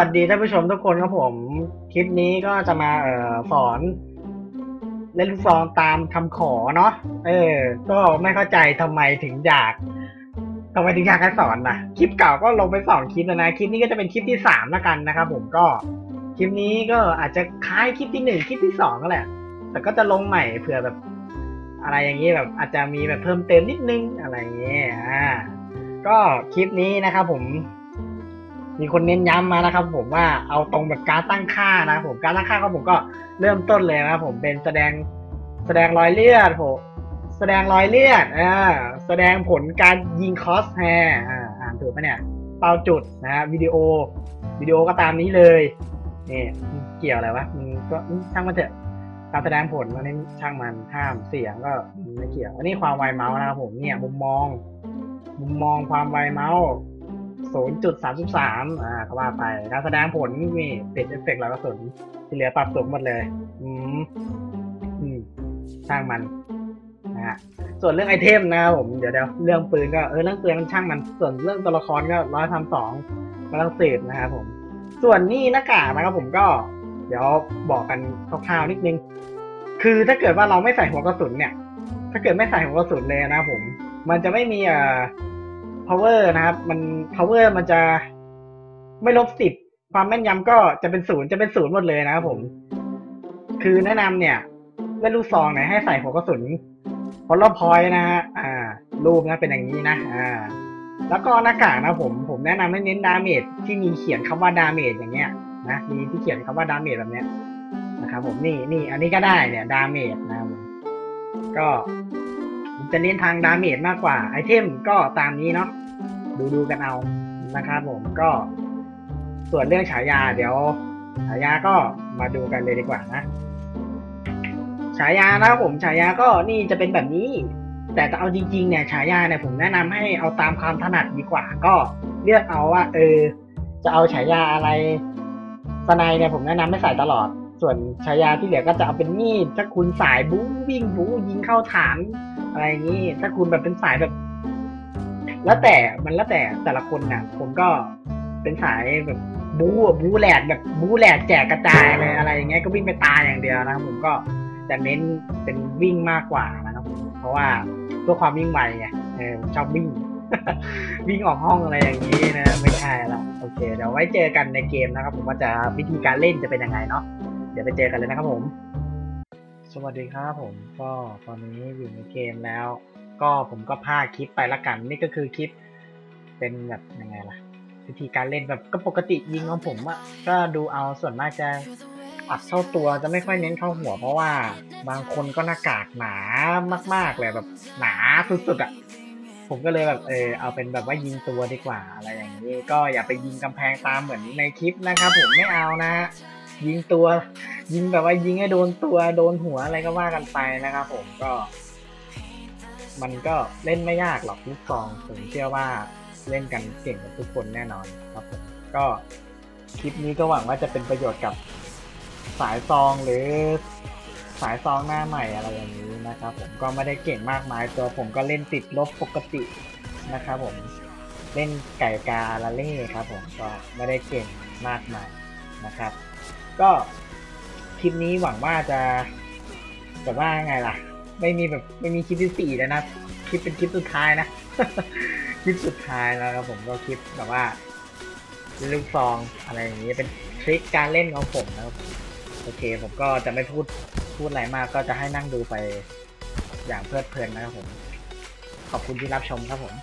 วัสดีท่านผู้ชมทุกคนครับผม คลิปนี้ก็จะมาเอ่อสอน เล่นลูกซองตามคำขอเนาะเออ ก็ไม่เข้าใจทำไมถึงอยากทำไมถึงอยากให้สอนนะคลิปเก่าก็ลงไปสองคลิปแล้วนะคลิปนี้ก็จะเป็นคลิปที่สามแล้วกันนะครับผมก็คลิปนี้ก็อาจจะคล้ายคลิปที่หนึ่งคลิปที่สองก็แหละ แต่ก็จะลงใหม่เผื่อแบบ อะไรอย่างนี้แบบ อาจจะมีแบบเพิ่มเติมนิดนึงอะไรอย่างเงี้ยอ่าก็คลิปนี้นะครับผม มีคนเน้นย้ำมานะครับ ผมว่าเอาตรงแบบการตั้งค่านะผมการตั้งค่าของผมก็เริ่มต้นเลยนะครับผมเป็นแสดงแสดงรอยเลือดผมแสดงรอยเลือดอ่าแสดงผลการยิงคอสแฮร์อ่าอ่านถูกปะเนี่ยเปาจุดนะฮะวิดีโอวิดีโอก็ตามนี้เลยนี่เกี่ยวอะไรวะมันก็ช่างมันเถอะการแสดงผลมันนี่ช่างมันห้ามเสียงก็ไม่เกี่ยวอันนี้ความไวเมาส์นะครับผมเนี่ยมุมมอง มุมมองความไวเมาส์ 0.33 อ่าก็ว่าไปการแสดงผลนี่ติดเอฟเฟกต์แล้วก็สุนที่เหลือปรับสูงหมดเลย อืม อืมช่างมันนะฮะส่วนเรื่องไอเทมนะครับผมเดี๋ยวเดี๋ยวเรื่องปืนก็เออเรื่องปืนมันช่างมัน ส่วนเรื่องตัวละครก็ร้อยทำสองก็ต้องสืบนะครับผม ส่วนนี่หน้ากากนะครับผมก็ เดี๋ยวบอกกันคร่าวๆนิดนึง คือถ้าเกิดว่าเราไม่ใส่หัวกระสุนเนี่ย ถ้าเกิดไม่ใส่หัวกระสุนเลยนะครับผม มันจะไม่มีอ่อ power นะครับ มัน power มันจะไม่ลบสิบความแม่นยำก็จะเป็นศูนย์จะเป็นศูนย์หมดเลยนะครับผม คือแนะนำเนี่ยเล่นลูกซองเนี่ยให้ใส่หัวกระสุนพอลพอยนะฮะอ่า รูปนะเป็นอย่างนี้นะ อ่า แล้วก็หน้ากากนะผมผมแนะนำให้เน้นดาเมจที่มีเขียนคำว่าดาเมจอย่างเงี้ยนะมีที่เขียนคำว่าดาเมจแบบเนี้ยนะครับผมนี่นี่อันนี้ก็ได้เนี่ยดาเมจนะครับผมก็ จะเน้นทางดาเมจมากกว่า ไอเทมก็ตามนี้เนาะดูดูกันเอานะครับผมก็ ส่วนเรื่องฉายา เดี๋ยว ฉายาก็มาดูกันเลยดีกว่านะ ฉายานะครับผมฉายาก็นี่จะเป็นแบบนี้ แต่เอาจริง ๆ เนี่ยฉายาเนี่ยผมแนะนำให้เอาตามความถนัดดีกว่า ก็เลือกเอาว่า เออ จะเอาฉายาอะไรสไนเนี่ยผมแนะนำไม่ใส่ตลอด ส่วนฉายาที่เหลือก็จะเอาเป็นมีดถ้าคุณสายบู๊วิ่งบู๊ยิงเข้าฐาน อะไรอย่างนี้ ถ้าคุณแบบเป็นสายแบบ แล้วแต่มันแล้วแต่แต่ละคนนะผมก็เป็นสายแบบบู๊อะบู๊แหลดแบบบู๊แหลดแจกกระจายเลยอะไรอย่างเงี้ยก็วิ่งไปตายอย่างเดียวนะครับผมก็จะเน้นเป็นวิ่งมากกว่านะครับเพราะว่าเพื่อความวิ่งไวไงเออชอบวิ่ง วิ่งออกห้องอะไรอย่างนี้นะไม่ใช่ละโอเค เดี๋ยวไว้เจอกันในเกมนะครับ ผมว่าจะวิธีการเล่นจะเป็นยังไงเนาะเดี๋ยวไปเจอกันเลยนะครับผม สวัสดีครับผมก็ตอนนี้อยู่ในเกมแล้ว ก็ผมก็พาคลิปไปละกัน นี่ก็คือคลิปเป็นแบบยังไงล่ะ วิธีการเล่นแบบก็ปกติยิงของผมอะก็ดูเอาส่วนมากจะอัดเข้าตัวจะไม่ค่อยเน้นเข้าหัว เพราะว่าบางคนก็หน้ากากหนามากๆเลยแบบหนาสุดๆอะผมก็เลยแบบเออเอาเป็นแบบว่ายิงตัวดีกว่าอะไรอย่างนี้ ก็อย่าไปยิงกำแพงตามเหมือนในคลิปนะครับผมไม่เอานะฮะ ยิงตัว ยิงแบบว่ายิงให้โดนตัวโดนหัวอะไรก็ว่ากันไปนะครับผมก็ มันก็เล่นไม่ยากหรอกลูกซองผมเชื่อว่าเล่นกันเก่งกับทุกคนแน่นอนครับผมก็คลิปนี้ก็หวังว่าจะเป็นประโยชน์กับสายซองหรือสายซองหน้าใหม่อะไรอย่างนี้นะครับผมก็ไม่ได้เก่งมากมายตัวผมก็เล่นติดลบปกตินะครับผมเล่นไก่กาลาเล่ครับผมก็ไม่ได้เก่งมากมายนะครับ ก็คลิปนี้หวังว่าจะแบบว่าไงล่ะ ไม่มีแบบไม่มีคลิปที่สี่แล้วนะคลิปเป็นคลิปสุดท้ายนะคลิปสุดท้ายแล้วครับผมก็คลิปแบบว่าลูกซองอะไรอย่างนี้เป็นทริคการเล่นของผมนะครับโอเค ผมก็จะไม่พูดพูดอะไรมาก ก็จะให้นั่งดูไปอย่างเพลิดเพลินนะครับผม ขอบคุณที่รับชมครับผม